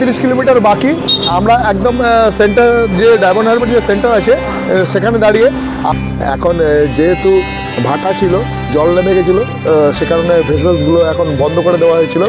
পঁয়ত্রিশ কিলোমিটার বাকি। আমরা একদম সেন্টার যে ডায়মন্ড হারবার যে সেন্টার আছে সেখানে দাঁড়িয়ে। এখন যেহেতু ভাটা ছিল, জল নেমে গেছিল সে কারণে ভেসেলসগুলো এখন বন্ধ করে দেওয়া হয়েছিল।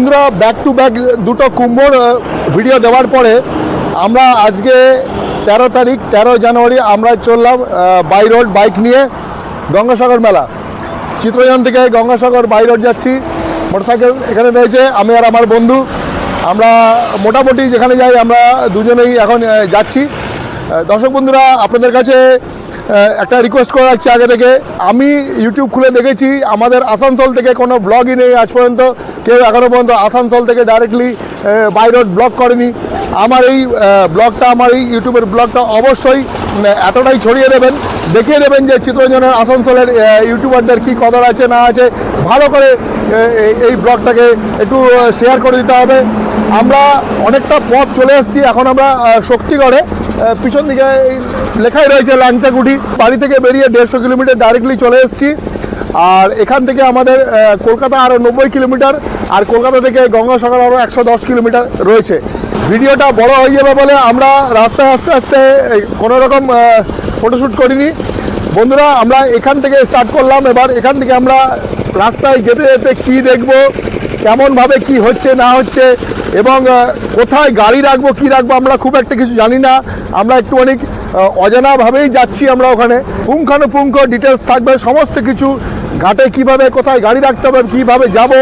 বন্ধুরা ব্যাক টু ব্যাক দুটো কুম্ভর ভিডিও দেওয়ার পরে আমরা আজকে তেরো তারিখ, তেরো জানুয়ারি আমরা চললাম বাই রোড বাইক নিয়ে গঙ্গাসাগর মেলা। চিত্রজন থেকে গঙ্গাসাগর বাই রোড যাচ্ছি। মোটরসাইকেল এখানে রয়েছে, আমি আর আমার বন্ধু। আমরা মোটামুটি যেখানে যাই, আমরা দুজনেই এখন যাচ্ছি। দর্শক বন্ধুরা, আপনাদের কাছে একটা রিকোয়েস্ট করে রাখছি আগে থেকে। আমি ইউটিউব খুলে দেখেছি, আমাদের আসানসোল থেকে কোনো ব্লগই নেই আজ পর্যন্ত। কেউ এখনও পর্যন্ত আসানসোল থেকে ডাইরেক্টলি বাই রোড ব্লগ করেনি। আমার এই ব্লগটা আমার এই ইউটিউবের ব্লগটা অবশ্যই এতটাই ছড়িয়ে দেবেন। দেখিয়ে দেবেন যে চিত্ররঞ্জনের আসানসোলের ইউটিউবারদের কী কদর আছে, না আছে। ভালো করে এই- ব্লগটাকে একটু শেয়ার করে দিতে হবে। আমরা অনেকটা পথ চলে এসেছি। এখন আমরা শক্তিগড়ে পিছন দিকে লেখাই রয়েছে লাঞ্চাগুটি। বাড়ি থেকে বেরিয়ে দেড়শো কিলোমিটার ডাইরেক্টলি চলে এসেছি। আর এখান থেকে আমাদের কলকাতা আরও নব্বই কিলোমিটার, আর কলকাতা থেকে গঙ্গাসাগর আরও একশো দশ কিলোমিটার রয়েছে। ভিডিওটা বড় হয়ে যাবে বলে আমরা রাস্তায় আস্তে আস্তে কোনো রকম ফটোশ্যুট করিনি। বন্ধুরা আমরা এখান থেকে স্টার্ট করলাম। এবার এখান থেকে আমরা রাস্তায় যেতে যেতে কি দেখব কেমনভাবে কি হচ্ছে না হচ্ছে এবং কোথায় গাড়ি রাখব কি রাখব আমরা খুব একটা কিছু জানি না। আমরা একটুখানি আহ, অজানাভাবেই যাচ্ছি আমরা ওখানে। পুঙ্খানুপুঙ্খ ডিটেলস থাকবে সমস্ত কিছু। ঘাটে কীভাবে কোথায় গাড়ি রাখতে হবে কীভাবে যাব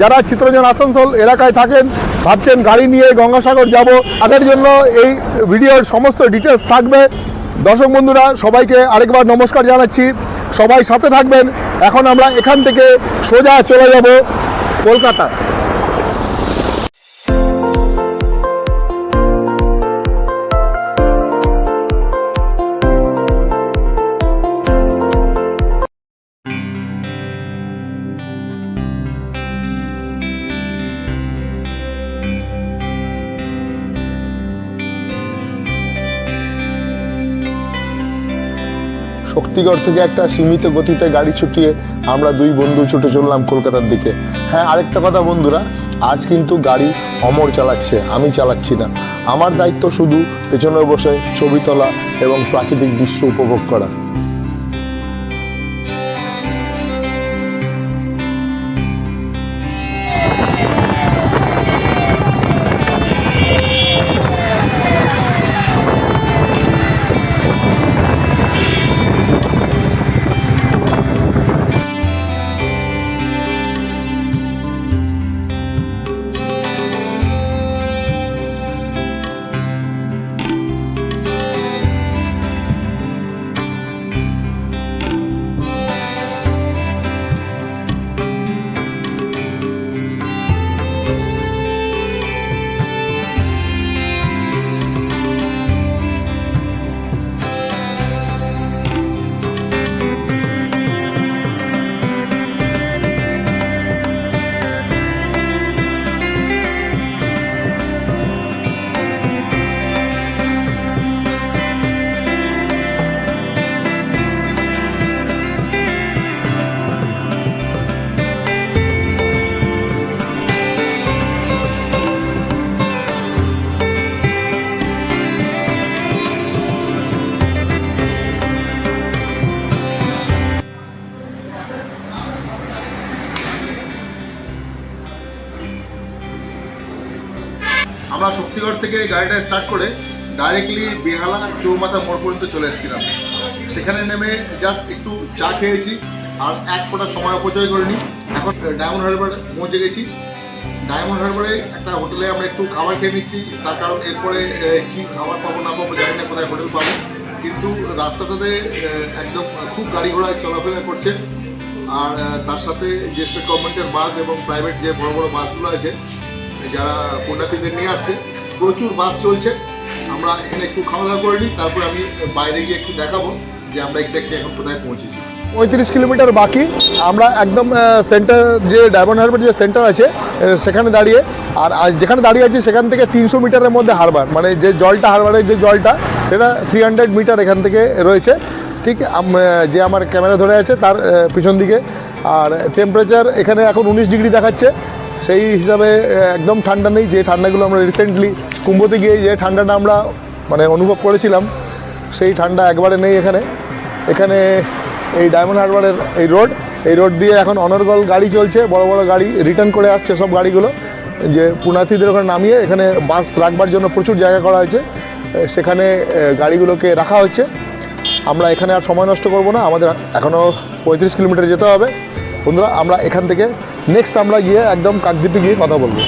যারা চিত্রঞ্জন আসানসোল এলাকায় থাকেন ভাবছেন গাড়ি নিয়ে গঙ্গাসাগর যাব তাদের জন্য এই ভিডিওর সমস্ত ডিটেলস থাকবে। দর্শক বন্ধুরা, সবাইকে আরেকবার নমস্কার জানাচ্ছি। সবাই সাথে থাকবেন। এখন আমরা এখান থেকে সোজা চলে যাব কলকাতা। শক্তিগড় থেকে একটা সীমিত গতিতে গাড়ি ছুটিয়ে আমরা দুই বন্ধু ছুটে চললাম কলকাতার দিকে। হ্যাঁ আরেকটা কথা বন্ধুরা, আজ কিন্তু গাড়ি অমর চালাচ্ছে, আমি চালাচ্ছি না। আমার দায়িত্ব শুধু পেছনে বসে ছবি তোলা এবং প্রাকৃতিক দৃশ্য উপভোগ করা। গাড়িটা স্টার্ট করে ডাইরেক্টলি বেহালা চৌমাথা মোড় পর্যন্ত চলে এসেছিলাম। সেখানে নেমে জাস্ট একটু চা খেয়েছি আর এক ফোঁটা সময় অপচয় করিনি। এখন ডায়মন্ড হারবার পৌঁছে গেছি। ডায়মন্ড হারবারে একটা হোটেলে আমরা একটু খাবার খেয়ে নিচ্ছি। তার কারণ এরপরে কি খাবার পাবো না পাবো জানি না কোথায় হোটেল পাবো। কিন্তু রাস্তাটাতে একদম খুব গাড়ি ঘোড়ায় চলাফেরা করছে। আর তার সাথে যে স্টেট গভর্নমেন্টের বাস এবং প্রাইভেট যে বড় বড় বাসগুলো আছে, যারা পুণ্যার্থীদের নিয়ে আসছে প্রচুর বাস চলছে। আমরা এখানে একটু খাওয়া দাওয়া করে নিই, তারপর আমি বাইরে গিয়ে একটু দেখাবো যে আমরা এক্স্যাক্টলি এখন কোথায় পৌঁছেছি। পঁয়ত্রিশ কিলোমিটার বাকি। আমরা একদম সেন্টার যে ডায়মন্ড হারবার যে সেন্টার আছে সেখানে দাঁড়িয়ে, আর যেখানে দাঁড়িয়ে আছি সেখান থেকে তিনশো মিটারের মধ্যে হারবার। মানে যে জলটা, হারবারের যে জলটা, সেটা থ্রি হান্ড্রেড মিটার এখান থেকে রয়েছে। ঠিক যে আমার ক্যামেরা ধরে আছে, তার পিছন দিকে। আর টেম্পারেচার এখানে এখন উনিশ ডিগ্রি দেখাচ্ছে। সেই হিসাবে একদম ঠান্ডা নেই। যে ঠান্ডাগুলো আমরা রিসেন্টলি কুম্ভতে গিয়ে যে ঠান্ডাটা আমরা মানে অনুভব করেছিলাম, সেই ঠান্ডা একবারে নেই এখানে। এখানে এই ডায়মন্ড হারবারের এই রোড এই রোড দিয়ে এখন অনর্গল গাড়ি চলছে, বড় বড় গাড়ি রিটার্ন করে আসছে সব গাড়িগুলো। যে পুনাথীদের ওখানে নামিয়ে এখানে বাস রাখবার জন্য প্রচুর জায়গা করা হয়েছে। সেখানে গাড়িগুলোকে রাখা হচ্ছে। আমরা এখানে আর সময় নষ্ট করব না। আমাদের এখনও পঁয়ত্রিশ কিলোমিটার যেতে হবে। বন্ধুরা, আমরা এখান থেকে নেক্সট আমরা গিয়ে একদম কাকদ্বীপে গিয়ে কথা বলব।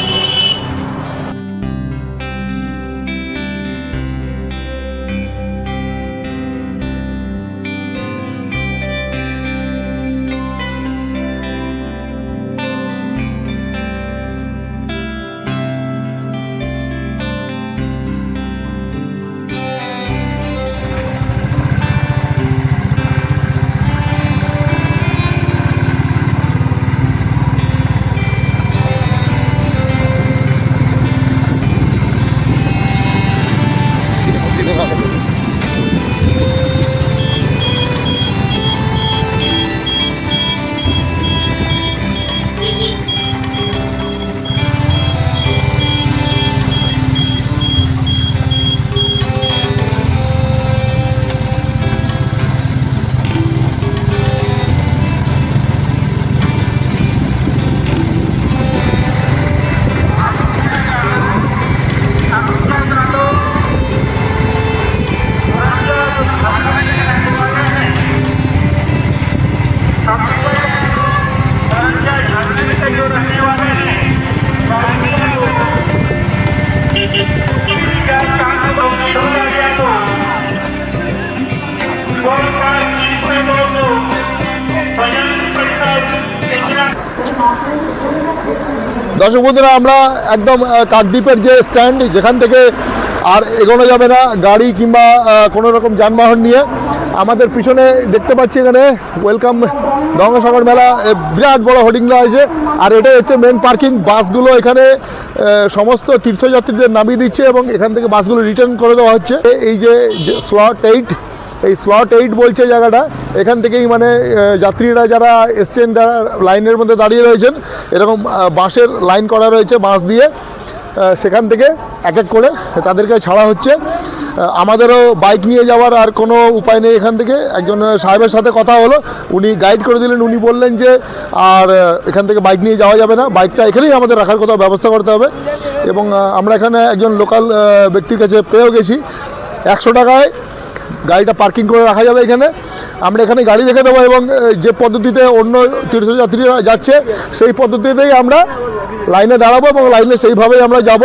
দর্শক বন্ধুরা, আমরা একদম কাকদ্বীপের যে স্ট্যান্ড যেখান থেকে আর এগোনো যাবে না, গাড়ি কিংবা কোনো রকম যানবাহন নিয়ে, আমাদের পিছনে দেখতে পাচ্ছি এখানে ওয়েলকাম গঙ্গাসাগর মেলা বিরাট বড় হোর্ডিং আছে আর এটাই হচ্ছে মেন পার্কিং বাসগুলো এখানে সমস্ত তীর্থযাত্রীদের নামিয়ে দিচ্ছে এবং এখান থেকে বাসগুলো রিটার্ন করে দেওয়া হচ্ছে। এই যে স্লট এইট এই স্লট এইট বলছে জায়গাটা। এখান থেকেই মানে যাত্রীরা যারা এসছেন লাইনের মধ্যে দাঁড়িয়ে রয়েছেন, এরকম বাঁশের লাইন করা রয়েছে বাঁশ দিয়ে। সেখান থেকে এক এক করে তাদেরকে ছাড়া হচ্ছে। আমাদেরও বাইক নিয়ে যাওয়ার আর কোনো উপায় নেই এখান থেকে। একজন সাহেবের সাথে কথা হলো। উনি গাইড করে দিলেন। উনি বললেন যে, আর এখান থেকে বাইক নিয়ে যাওয়া যাবে না। বাইকটা এখানেই আমাদের রাখার কোথাও ব্যবস্থা করতে হবে। এবং আমরা এখানে একজন লোকাল ব্যক্তির কাছে পেয়েও গেছি। একশো টাকায় গাড়িটা পার্কিং করে রাখা যাবে এখানে। আমরা এখানে গাড়ি রেখে দেবো এবং যে পদ্ধতিতে অন্য তীর্থযাত্রীরা যাচ্ছে, সেই পদ্ধতিতেই আমরা লাইনে দাঁড়াবো এবং লাইনে সেইভাবেই আমরা যাব।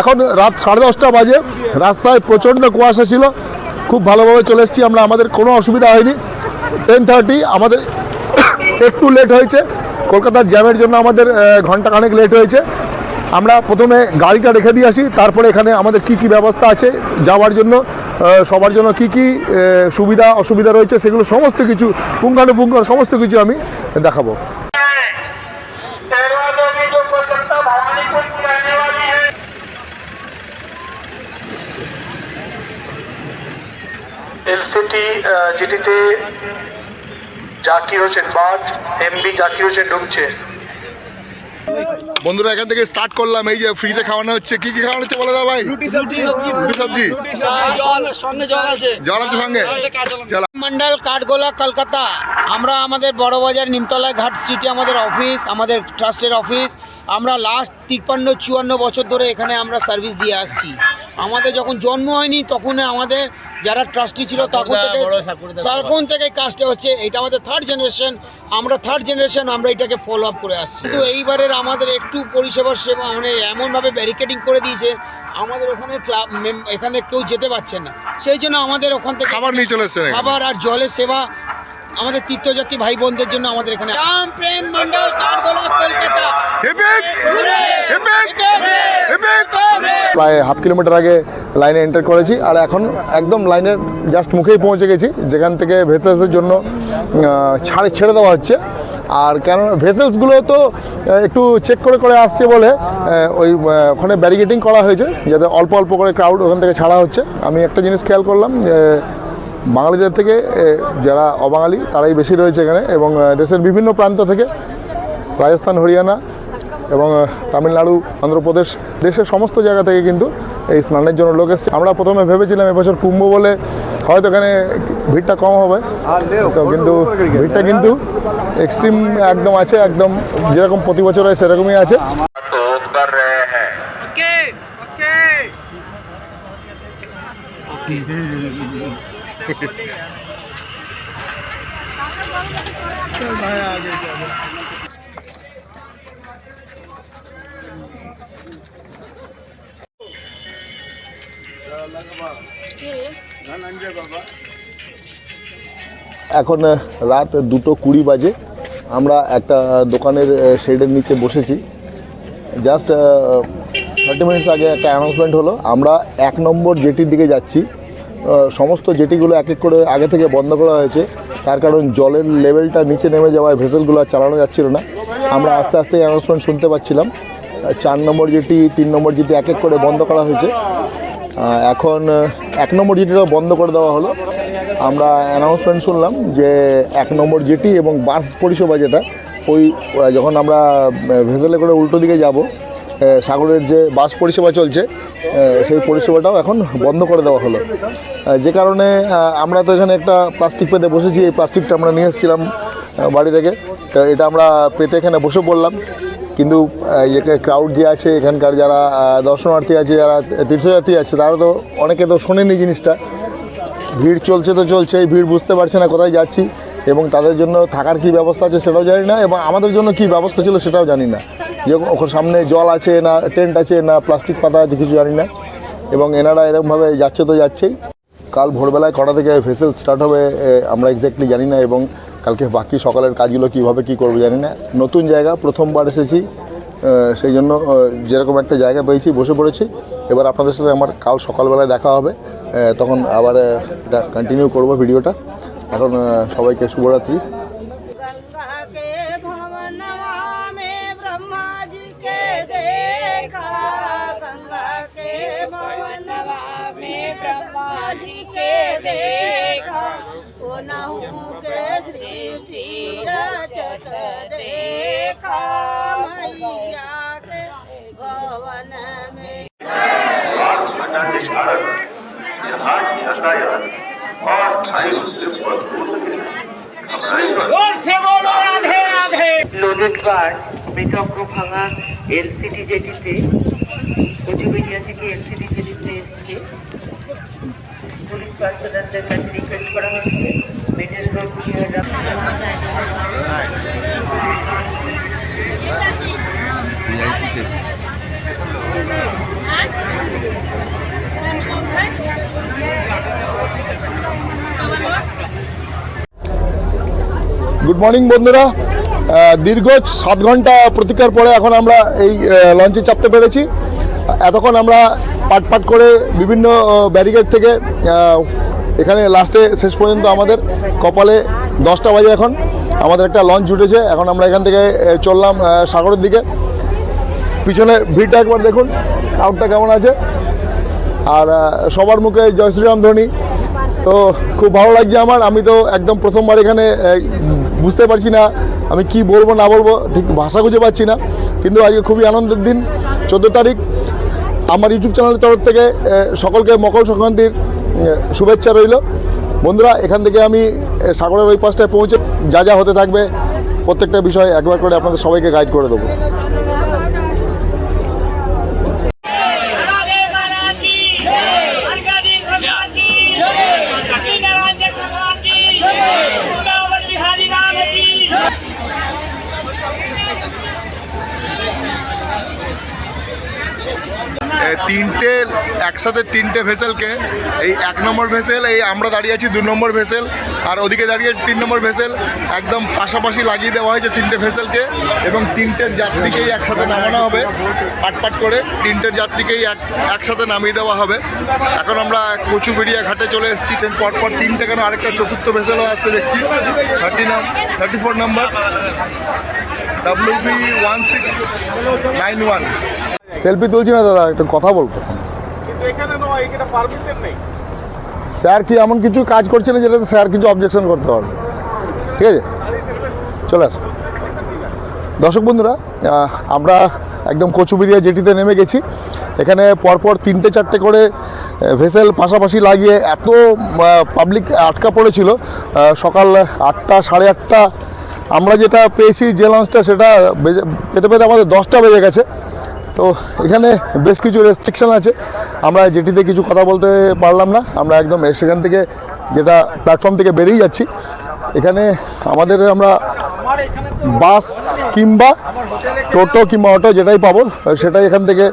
এখন রাত সাড়ে দশটা বাজে, রাস্তায় প্রচণ্ড কুয়াশা ছিল। খুব ভালোভাবে চলে এসেছি আমরা, আমাদের কোনো অসুবিধা হয়নি। টেন থার্টি আমাদের একটু লেট হয়েছে। কলকাতার জ্যামের জন্য আমাদের ঘণ্টা খানেক লেট হয়েছে। আমরা প্রথমে গাড়িটা রেখে দিয়ে আসি, তারপরে এখানে আমাদের কি কি ব্যবস্থা আছে যাওয়ার জন্য সবার জন্য কি কি সুবিধা, অসুবিধা রয়েছে সেগুলো সমস্ত কিছু পুঙ্খানুপুঙ্খ সমস্ত কিছু আমি দেখাবো। এলসিটি যেটিতে জাকির হোসেন, বাট এমবি জাকির হোসেন ঢুকছে। বন্ধুরা এখান থেকে স্টার্ট করলাম। এই যে ফ্রিতে খাওয়ানো হচ্ছে। কি কি খাওয়ানো হচ্ছে বলে দাও ভাই? রুটি সবজি সবজি। রুটি সবজি। সঙ্গে সঙ্গে জল। আছে। জল আছে সঙ্গে। মন্ডল কাঠগোলা কলকাতা। আমরা আমাদের বড় বাজার নিমতলা ঘাট স্ট্রিটে আমাদের অফিস আমাদের ট্রাস্টের অফিস আমরা লাস্ট তিপ্পান্ন চুয়ান্ন বছর ধরে এখানে আমরা সার্ভিস দিয়ে আসছি। আমাদের যখন জন্ম হয়নি তখন আমাদের যারা ট্রাস্টি ছিল তখন থেকে তখন থেকে কাজটা হচ্ছে এটা আমাদের থার্ড জেনারেশন আমরা থার্ড জেনারেশন আমরা এটাকে ফলো আপ করে আসছি। কিন্তু এইবারের আমাদের একটু পরিষেবার সেবা মানে এমনভাবে ব্যারিকেডিং করে দিয়েছে আমাদের ওখানে ক্লাব এখানে কেউ যেতে পারছে না। সেই জন্য আমাদের ওখান থেকে খাবার নিয়ে চলে খাবার আর জলের সেবা আমাদের তীর্থযাত্রী ভাই বোনদের জন্য আমাদের এখানে রাম প্রেম মন্ডল কাঠগোলা কলকাতা! প্রায় হাফ কিলোমিটার আগে লাইনে এন্টার করেছি আর এখন একদম লাইনের জাস্ট মুখেই পৌঁছে গেছি যেখান থেকে ভেসেলসের জন্য ছাড়ে ছেড়ে দেওয়া হচ্ছে। আর কেন ভেসেলসগুলো তো একটু চেক করে করে আসছে বলে ওই ওখানে ব্যারিগেটিং করা হয়েছে যাতে অল্প অল্প করে ক্রাউড ওখান থেকে ছাড়া হচ্ছে। আমি একটা জিনিস খেয়াল করলাম যে বাঙালিদের থেকে এ, যারা অবাঙালি তারাই বেশি রয়েছে এখানে এবং দেশের বিভিন্ন প্রান্ত থেকে রাজস্থান হরিয়ানা এবং তামিলনাড়ু অন্ধ্রপ্রদেশ দেশের সমস্ত জায়গা থেকে কিন্তু এই স্নানের জন্য লোক এসছে। আমরা প্রথমে ভেবেছিলাম এবছর কুম্ভ বলে হয়তো এখানে ভিড়টা কম হবে। তো কিন্তু ভিড়টা কিন্তু এক্সট্রিম একদম আছে একদম যেরকম প্রতি বছর হয় সেরকমই আছে। तो कर रहे हैं এখন আহ, রাত দুটো কুড়ি বাজে আমরা একটা দোকানের শেডের নিচে বসেছি জাস্ট থার্টি মিনিটস আগে একটা অ্যানাউন্সমেন্ট হলো আমরা এক নম্বর জেটির দিকে যাচ্ছি আহ, সমস্ত জেটিগুলো এক এক করে আগে থেকে বন্ধ করা হয়েছে। তার কারণ জলের লেভেলটা নিচে নেমে যাওয়ায় ভেসেলগুলো আর চালানো যাচ্ছিল না। আমরা আস্তে আস্তে অ্যানাউন্সমেন্ট শুনতে পাচ্ছিলাম। চার নম্বর জেটি, তিন নম্বর জেটি এক এক করে বন্ধ করা হয়েছে। এখন এক নম্বর জেটিটাও বন্ধ করে দেওয়া হলো। আমরা অ্যানাউন্সমেন্ট শুনলাম যে এক নম্বর জেটি এবং বাস পরিষেবা যেটা, ওই যখন আমরা ভেসেলে করে উল্টো দিকে যাব সাগরের যে বাস পরিষেবা চলছে সেই পরিষেবাটাও এখন বন্ধ করে দেওয়া হলো। যে কারণে আমরা তো এখানে একটা প্লাস্টিক পেতে বসেছি, এই প্লাস্টিকটা আমরা নিয়ে এসেছিলাম বাড়ি থেকে। এটা আমরা পেতে এখানে বসে পড়লাম। কিন্তু ক্রাউড যে আছে, এখানকার যারা দর্শনার্থী আছে, যারা তীর্থযাত্রী আছে, তারা তো অনেকে তো শোনেনি জিনিসটা। ভিড় চলছে তো চলছে, ভিড় বুঝতে পারছে না কোথায় যাচ্ছি। এবং তাদের জন্য থাকার কি ব্যবস্থা আছে সেটাও জানি না এবং আমাদের জন্য কি ব্যবস্থা ছিল সেটাও জানি না। যে ওখানে সামনে জল আছে না টেন্ট আছে না প্লাস্টিক পাতা আছে কিছু জানি না। এবং এনারা এরকমভাবে যাচ্ছে তো যাচ্ছেই। কাল ভোরবেলায় কটা থেকে ভেসেল স্টার্ট হবে আমরা এক্স্যাক্টলি জানি না এবং কালকে বাকি সকালের কাজগুলো কীভাবে কী করব জানি না। নতুন জায়গা, প্রথমবার এসেছি সেই জন্য যেরকম একটা জায়গা পেয়েছি, বসে পড়েছি। এবার আপনাদের সাথে আমার কাল সকালবেলায় দেখা হবে তখন আবার এটা কন্টিনিউ করব ভিডিওটা এখন সবাইকে শুভরাত্রি गंगा লোনেটবার মৃতজ্ঞ ভাঙা এলসিডি জেটিতে কোচবিহার থেকে এলসিডি জেটিতে এসছে। পুলিশ পার্সোনালদের কাছে রিকোয়েস্ট করা হচ্ছে মেডেল গুড মর্নিং বন্ধুরা। দীর্ঘ সাত ঘণ্টা প্রতীক্ষার পরে এখন আমরা এই লঞ্চে চাপতে পেরেছি। এতক্ষণ আমরা পাট পাট করে বিভিন্ন ব্যারিকেড থেকে এখানে লাস্টে শেষ পর্যন্ত আমাদের কপালে দশটা বাজে এখন। আমাদের একটা লঞ্চ উঠেছে। এখন আমরা এখান থেকে চললাম সাগরের দিকে। পিছনে ভিড়টা একবার দেখুন। আউটটা কেমন আছে? আর সবার মুখে জয় শ্রীরাম ধ্বনি তো খুব ভালো লাগছে আমার। আমি তো একদম প্রথমবার এখানে বুঝতে পারছি না আমি কি বলব, না বলব, ঠিক ভাষা খুঁজে পাচ্ছি না। কিন্তু আজকে খুবই আনন্দের দিন, চোদ্দ তারিখ। আমার ইউটিউব চ্যানেলের তরফ থেকে সকলকে মকর সংক্রান্তির শুভেচ্ছা রইল। বন্ধুরা, এখান থেকে আমি সাগরের ওই পাশটায় পৌঁছে যা যা হতে থাকবে, প্রত্যেকটা বিষয় একবার করে আপনাদের সবাইকে গাইড করে দেবো। তিনটে, একসাথে তিনটে ভেসেলকে, এই এক নম্বর ভেসেল, এই আমরা দাঁড়িয়ে আছি দু নম্বর ভেসেল, আর ওদিকে দাঁড়িয়ে আছে তিন নম্বর ভেসেল, একদম পাশাপাশি লাগিয়ে দেওয়া হয়েছে তিনটে ভেসেলকে, এবং তিনটের যাত্রীকেই একসাথে নামানো হবে, পাটপাট করে তিনটের যাত্রীকেই এক, একসাথে নামিয়ে দেওয়া হবে। এখন আমরা কচুবেড়িয়া ঘাটে চলে এসেছি, ট্রেন পরপর তিনটে কেন আরেকটা চতুর্থ ভেসেলও আসছে দেখছি। থার্টি নাম thirty four number WB one six nine one selfie তুলছি না দাদা একটা কথা বলব। স্যার কি এমন কিছু কাজ করছে না যেটাতে স্যার কিছু অবজেকশন করতে পারবে? ঠিক আছে? চলে আসো। দর্শক বন্ধুরা আমরা একদম কচুবিরিয়া জেটিতে নেমে গেছি। এখানে পরপর তিনটে চারটে করে ভেসেল পাশাপাশি লাগিয়ে এত পাবলিক আটকা পড়েছিল। সকাল আটটা সাড়ে আটটা আমরা যেটা পেয়েছি যে লঞ্চটা সেটা বেজে- পেতে পেতে আমাদের দশটা বেজে গেছে। তো এখানে বেশ কিছু রেস্ট্রিকশন আছে। আমরা যেটিতে কিছু কথা বলতে পারলাম না। আমরা একদম সেখান থেকে যেটা প্ল্যাটফর্ম থেকে বেরিয়ে যাচ্ছি। এখানে আমাদের আমরা বাস কিংবা টোটো কিংবা অটো যেটাই পাবো, সেটাই এখান থেকে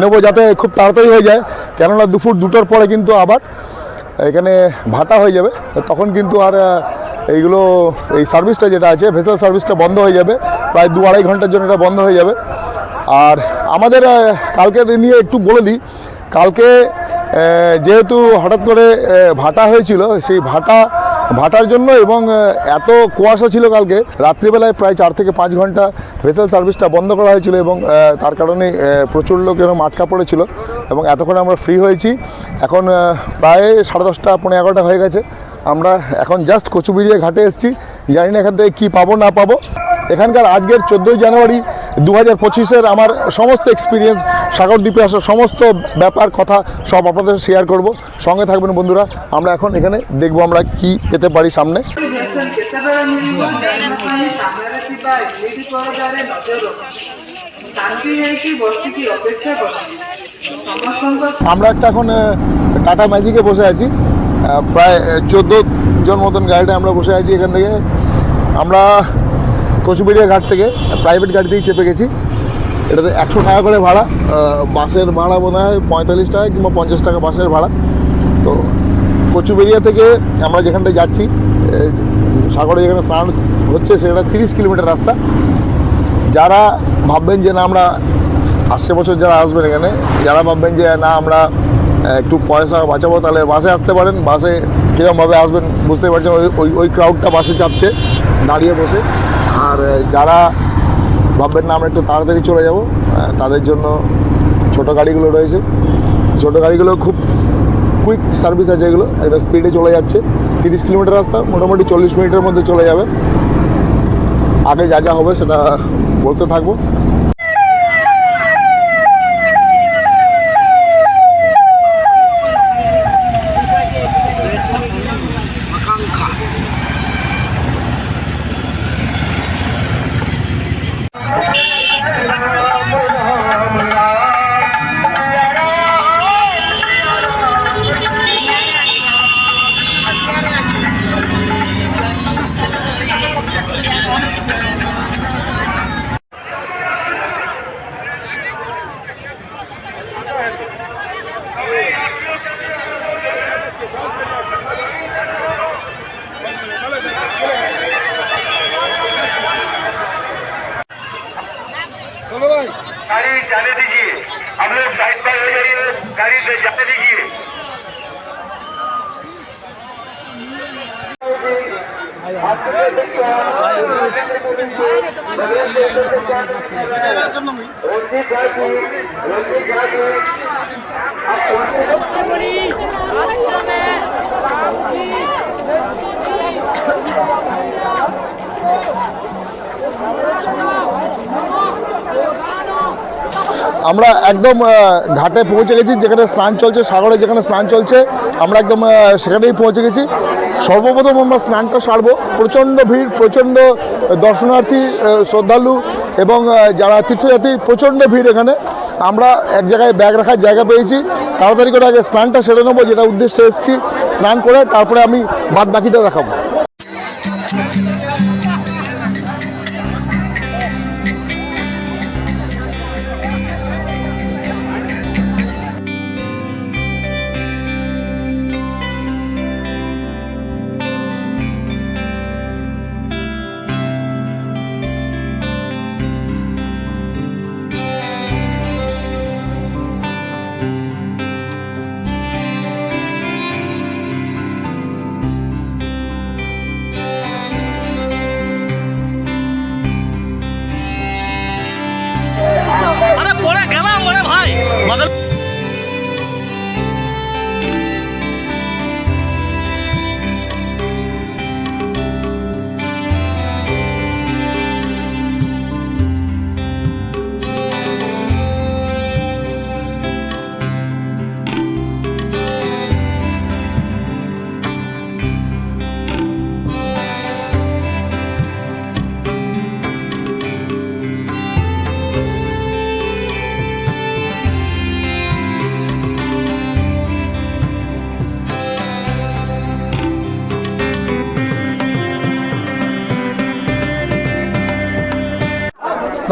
নেব যাতে খুব তাড়াতাড়ি হয়ে যায়। কেননা দুপুর দুটোর পরে কিন্তু আবার এখানে ভাটা হয়ে যাবে। তখন কিন্তু আর এইগুলো, এই সার্ভিসটা যেটা আছে ভেসেল সার্ভিসটা বন্ধ হয়ে যাবে। প্রায় দু আড়াই ঘণ্টার জন্য এটা বন্ধ হয়ে যাবে। আর আমাদের কালকে নিয়ে একটু বলে দিই। কালকে যেহেতু হঠাৎ করে ভাটা হয়েছিল, সেই ভাটা, ভাটার জন্য এবং এত কুয়াশা ছিল কালকে, রাত্রিবেলায় প্রায় চার থেকে পাঁচ ঘণ্টা ভেসেল সার্ভিসটা বন্ধ করা হয়েছিল এবং তার কারণে প্রচুর লোক এরকম আটকা পড়েছিল এবং এতক্ষণে আমরা ফ্রি হয়েছি। এখন প্রায় সাড়ে দশটা পনেরো এগারোটা হয়ে গেছে। আমরা এখন জাস্ট কচুবিড়িয়া ঘাটে এসেছি। জানি না এখান থেকে কী পাবো, না পাবো। এখানকার আজকের চোদ্দোই জানুয়ারি দু হাজার পঁচিশের আমার সমস্ত এক্সপিরিয়েন্স সাগরদ্বীপে আসা সমস্ত ব্যাপার, কথা সব আপনাদের শেয়ার করব। সঙ্গে থাকবেন বন্ধুরা, আমরা এখন এখানে দেখব আমরা কি পেতে পারি সামনে। আমরা একটা এখন টাটা ম্যাজিকে বসে আছি। প্রায় চোদ্দ জন মতন গাড়িটা আমরা বসে আছি এখান থেকে। আমরা কচুবেড়িয়া ঘাট থেকে প্রাইভেট গাড়িতেই চেপে গেছি। এটাতে একশো টাকা করে ভাড়া বাসের ভাড়া মনে হয় পঁয়তাল্লিশ টাকা কিংবা পঞ্চাশ টাকা বাসের ভাড়া। তো কচুবেড়িয়া থেকে আমরা যেখানটায় যাচ্ছি সাগরে যেখানে স্নান হচ্ছে সেটা তিরিশ কিলোমিটার রাস্তা। যারা ভাববেন যে না, আমরা আসছে বছর যারা আসবেন এখানে, যারা ভাববেন যে না, আমরা একটু পয়সা বাঁচাবো, তাহলে বাসে আসতে পারেন। বাসে কীরকমভাবে আসবেন বুঝতেই পারছেন, ওই ওই ক্রাউডটা বাসে চাপছে, দাঁড়িয়ে বসে। আর যারা ভাববেন না আমরা একটু তাড়াতাড়ি চলে যাব তাদের জন্য ছোট গাড়িগুলো রয়েছে। ছোট গাড়িগুলো খুব কুইক সার্ভিস আছে এগুলো একদম স্পিডে চলে যাচ্ছে। তিরিশ কিলোমিটার রাস্তা, মোটামুটি চল্লিশ মিনিটের মধ্যে চলে যাবে। আগে যা যা হবে সেটা বলতে থাকব। আমরা একদম ঘাটে পৌঁছে গেছি, যেখানে স্নান চলছে, সাগরে যেখানে স্নান চলছে, আমরা একদম সেখানেই পৌঁছে গেছি। সর্বপ্রথম আমরা স্নানটা সারবো। প্রচণ্ড ভিড়, প্রচণ্ড দর্শনার্থী শ্রদ্ধালু এবং যারা তীর্থযাত্রী, প্রচণ্ড ভিড় এখানে। আমরা এক জায়গায় ব্যাগ রাখার জায়গা পেয়েছি। তাড়াতাড়ি করে আগে স্নানটা সেরে নেব, যেটা উদ্দেশ্যে এসেছি। স্নান করে তারপরে আমি বাদ বাকিটা দেখাবো।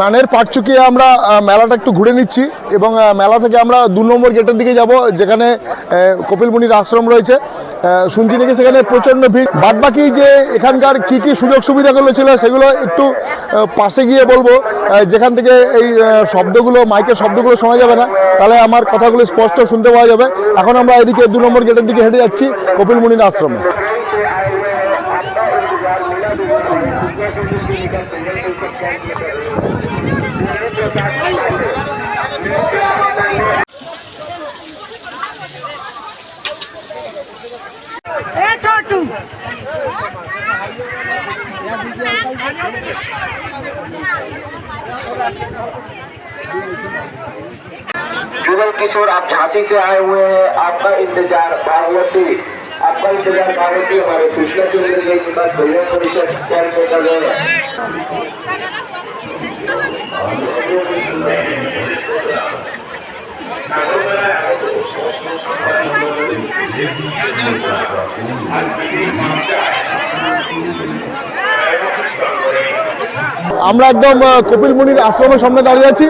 স্নানের পাটচুকে আমরা মেলাটা একটু ঘুরে নিচ্ছি এবং মেলা থেকে আমরা দু নম্বর গেটের দিকে যাব, যেখানে কপিল মুনির আশ্রম রয়েছে। শুনছি নাকি সেখানে প্রচণ্ড ভিড়। বাদ বাকি যে এখানকার কি কি সুযোগ সুবিধাগুলো ছিল সেগুলো একটু পাশে গিয়ে বলব। যেখান থেকে এই শব্দগুলো, মাইকের শব্দগুলো শোনা যাবে না, তাহলে আমার কথাগুলো স্পষ্ট শুনতে পাওয়া যাবে। এখন আমরা এদিকে দু নম্বর গেটের দিকে হেঁটে যাচ্ছি কপিল মুনির আশ্রমে। जुगल किशोर, आप झांसी से आए हुए हैं। आपका इंतज़ार भागवती आपका इंतज़ार भागवती हमारे कृष्णा चौधरी जी के पास भैया परिषद कर रहे हैं। আমরা একদম আহ, কপিলমুনির আশ্রমের সামনে দাঁড়িয়ে আছি।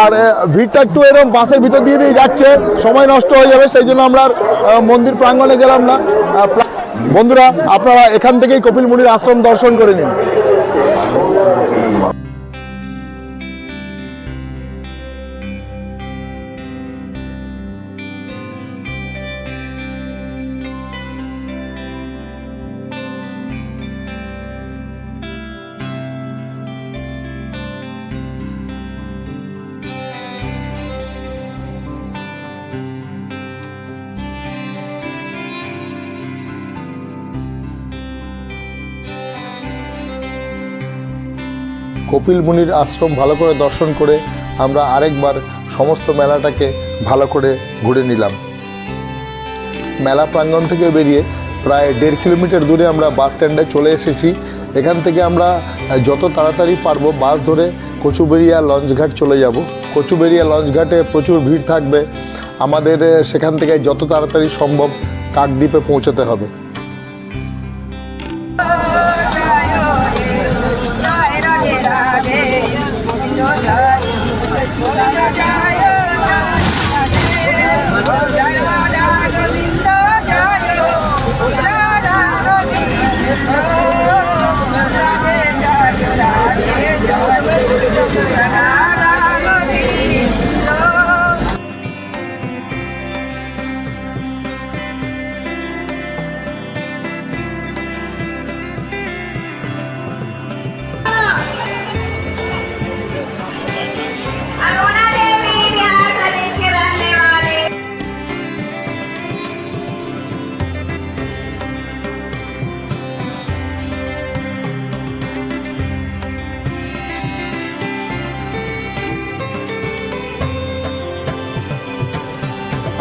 আর ভিড়টা একটু এরকম বাসের ভিতর দিয়ে দিয়ে যাচ্ছে। সময় নষ্ট হয়ে যাবে সেই জন্য আমরা মন্দির প্রাঙ্গণে গেলাম না। বন্ধুরা আপনারা এখান থেকেই কপিলমুনির আশ্রম দর্শন করে নিন। কপিল মুনির আশ্রম ভালো করে দর্শন করে আমরা আরেকবার সমস্ত মেলাটাকে ভালো করে ঘুরে নিলাম। মেলা প্রাঙ্গণ থেকে বেরিয়ে প্রায় দেড় কিলোমিটার দূরে আমরা বাস স্ট্যান্ডে চলে এসেছি। এখান থেকে আমরা যত তাড়াতাড়ি পারব বাস ধরে কচুবেরিয়া লঞ্চঘাট চলে যাব। কচুবেরিয়া লঞ্চঘাটে প্রচুর ভিড় থাকবে। আমাদের সেখান থেকে যত তাড়াতাড়ি সম্ভব কাকদ্বীপে পৌঁছতে হবে।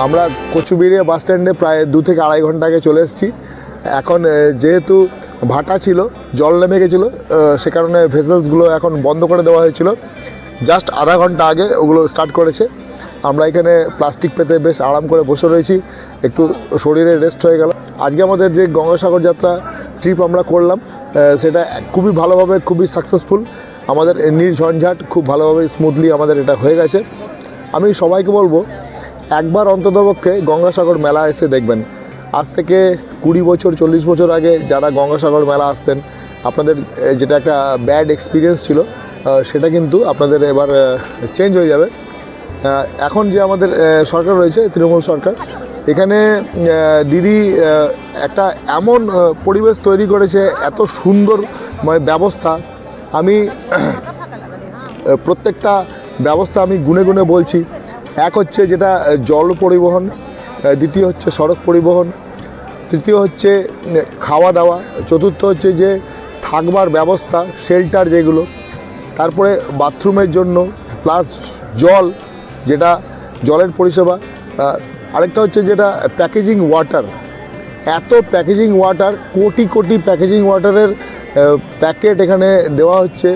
আমরা কচুবিড়িয়া বাস স্ট্যান্ডে প্রায় দু থেকে আড়াই ঘণ্টা আগে চলে এসেছি। এখন যেহেতু ভাটা ছিল, জল নেমে গেছিল সে কারণে ভেসেলসগুলো এখন বন্ধ করে দেওয়া হয়েছিল। জাস্ট আধা ঘণ্টা আগে ওগুলো স্টার্ট করেছে। আমরা এখানে প্লাস্টিক পেতে বেশ আরাম করে বসে রয়েছি। একটু শরীরে রেস্ট হয়ে গেল। আজকে আমাদের যে গঙ্গাসাগর যাত্রা ট্রিপ আমরা করলাম সেটা খুবই ভালোভাবে, খুবই সাকসেসফুল আমাদের নির্ঝঞ্ঝাট খুব ভালোভাবে স্মুথলি আমাদের এটা হয়ে গেছে। আমি সবাইকে বলব একবার অন্ততপক্ষে গঙ্গাসাগর মেলা এসে দেখবেন। আজ থেকে কুড়ি বছর, চল্লিশ বছর আগে যারা গঙ্গাসাগর মেলা আসতেন, আপনাদের যেটা একটা ব্যাড এক্সপিরিয়েন্স ছিল সেটা কিন্তু আপনাদের এবার চেঞ্জ হয়ে যাবে। এখন যে আমাদের সরকার রয়েছে, তৃণমূল সরকার, এখানে দিদি একটা এমন পরিবেশ তৈরি করেছে, এত সুন্দর মানে ব্যবস্থা। আমি প্রত্যেকটা ব্যবস্থা আমি গুনে গুনে বলছি। এক হচ্ছে যেটা জল পরিবহন দ্বিতীয় হচ্ছে সড়ক পরিবহন, তৃতীয় হচ্ছে খাওয়া দাওয়া, চতুর্থ হচ্ছে যে থাকবার ব্যবস্থা শেল্টার যেগুলো, তারপরে বাথরুমের জন্য প্লাস জল, যেটা জলের পরিষেবা আরেকটা হচ্ছে যেটা প্যাকেজিং ওয়াটার এত packaging water crore crore packaging ওয়াটারের packet এখানে দেওয়া হচ্ছে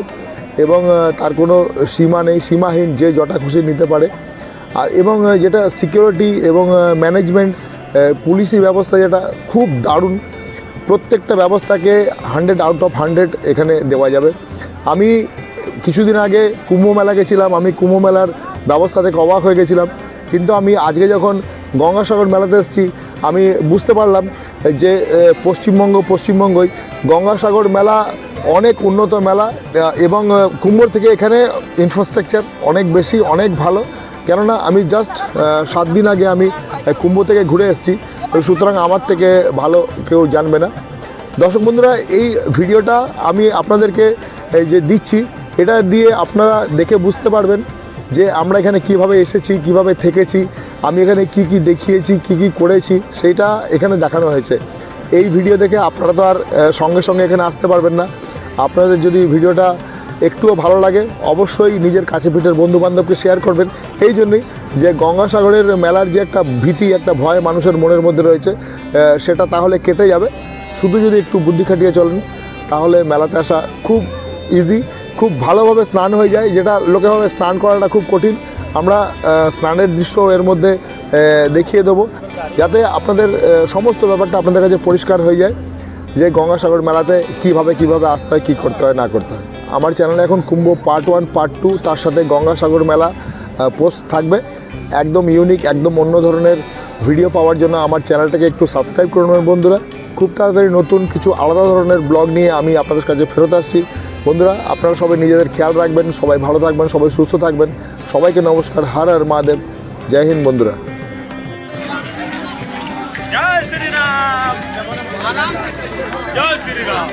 এবং তার কোনো সীমা নেই, সীমাহীন যে যটা খুশি নিতে পারে আর এবং যেটা সিকিউরিটি এবং ম্যানেজমেন্ট পুলিশি ব্যবস্থা যেটা খুব দারুণ। প্রত্যেকটা ব্যবস্থাকে হান্ড্রেড আউট অফ হান্ড্রেড এখানে দেওয়া যাবে। আমি কিছুদিন আগে কুম্ভ মেলা গেছিলাম আমি কুম্ভ মেলার ব্যবস্থা থেকে অবাক হয়ে গেছিলাম। কিন্তু আমি আজকে যখন গঙ্গাসাগর মেলাতে এসেছি, আমি বুঝতে পারলাম যে পশ্চিমবঙ্গ, পশ্চিমবঙ্গই গঙ্গাসাগর মেলা অনেক উন্নত মেলা এবং কুম্ভর থেকে এখানে ইনফ্রাস্ট্রাকচার অনেক বেশি, অনেক ভালো। কেননা আমি জাস্ট সাত দিন আগে আমি কুম্ভ থেকে ঘুরে এসেছি। সুতরাং আমার থেকে ভালো কেউ জানবে না। দর্শক বন্ধুরা, এই ভিডিওটা আমি আপনাদেরকে যে দিচ্ছি, এটা দিয়ে আপনারা দেখে বুঝতে পারবেন যে আমরা এখানে কীভাবে এসেছি, কীভাবে থেকেছি, আমি এখানে কি কি দেখিয়েছি, কি কি করেছি, সেটা এখানে দেখানো হয়েছে। এই ভিডিও দেখে আপনারা তো আর সঙ্গে সঙ্গে এখানে আসতে পারবেন না। আপনাদের যদি ভিডিওটা একটুও ভালো লাগে, অবশ্যই নিজের কাছে পিঠের বন্ধু বান্ধবকে শেয়ার করবেন। এই জন্যই যে গঙ্গাসাগরের মেলার যে একটা ভীতি, একটা ভয় মানুষের মনের মধ্যে রয়েছে সেটা তাহলে কেটে যাবে। শুধু যদি একটু বুদ্ধি খাটিয়ে চলেন, তাহলে মেলাতে আসা খুব ইজি খুব ভালোভাবে স্নান হয়ে যায়, যেটা লোকে ভাবে স্নান করাটা খুব কঠিন। আমরা স্নানের দৃশ্য এর মধ্যে দেখিয়ে দেবো, যাতে আপনাদের সমস্ত ব্যাপারটা আপনাদের কাছে পরিষ্কার হয়ে যায়, যে গঙ্গাসাগর মেলাতে কীভাবে কীভাবে আসতে হয়, কী করতে হয়, না করতে হয়। আমার চ্যানেলে এখন Kumbh part one, part two, তার সাথে গঙ্গাসাগর মেলা পোস্ট থাকবে। একদম ইউনিক একদম অন্য ধরনের ভিডিও পাওয়ার জন্য আমার চ্যানেলটাকে একটু সাবস্ক্রাইব করে নেবেন বন্ধুরা। খুব তাড়াতাড়ি নতুন কিছু আলাদা ধরনের ব্লগ নিয়ে আমি আপনাদের কাছে ফেরত আসছি। বন্ধুরা, আপনারা সবাই নিজেদের খেয়াল রাখবেন, সবাই ভালো থাকবেন, সবাই সুস্থ থাকবেন। সবাইকে নমস্কার, হার আর মহাদেব। জয় হিন্দ বন্ধুরা। জয় শ্রীরাম। জয় শ্রীরাম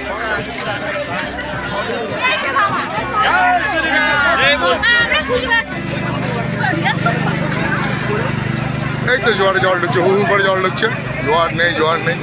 জয় শ্রীরাম জয় বল এই তো জোয়ারে জল ঢুকছে হু হু করে জল ঢুকছে। জোয়ার নেই জোয়ার নেই।